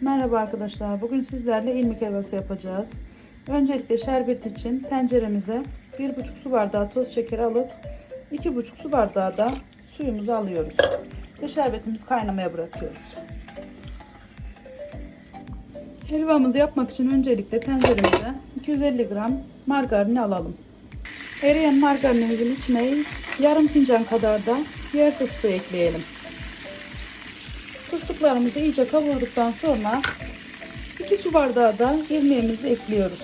Merhaba arkadaşlar. Bugün sizlerle ilmik helvası yapacağız. Öncelikle şerbet için tenceremize 1,5 su bardağı toz şekeri alıp 2,5 su bardağı da suyumuzu alıyoruz. Ve şerbetimizi kaynamaya bırakıyoruz. Helvamızı yapmak için öncelikle tenceremize 250 gram margarini alalım. Eriyen margarinimizin içine yarım fincan kadar da yer fıstığı ekleyelim. Fıstıklarımızı iyice kavurduktan sonra 2 su bardağı da irmiğimizi ekliyoruz.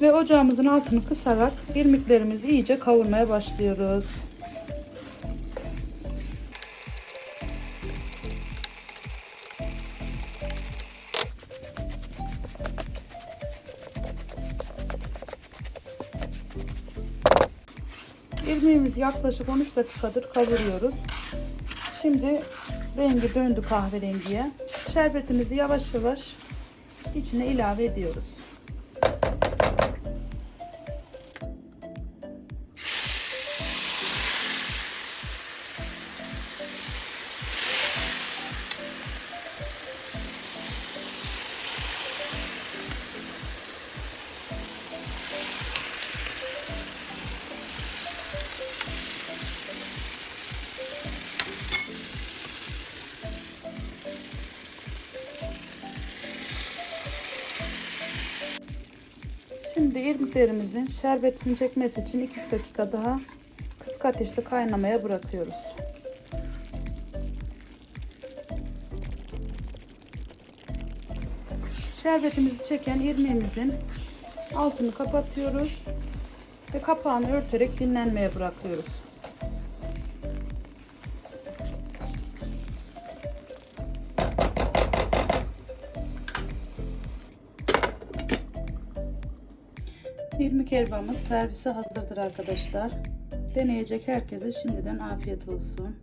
Ve ocağımızın altını kısarak irmiklerimizi iyice kavurmaya başlıyoruz. İrmiğimizi yaklaşık 13 dakikadır kavuruyoruz. Şimdi rengi döndü kahverengiye. Şerbetimizi yavaş yavaş içine ilave ediyoruz. Şimdi irmiklerimizin şerbetini çekmesi için 2-3 dakika daha kısık ateşte kaynamaya bırakıyoruz. Şerbetimizi çeken irmiğimizin altını kapatıyoruz ve kapağını örterek dinlenmeye bırakıyoruz. İrmik helvamız servise hazırdır arkadaşlar. Deneyecek herkese şimdiden afiyet olsun.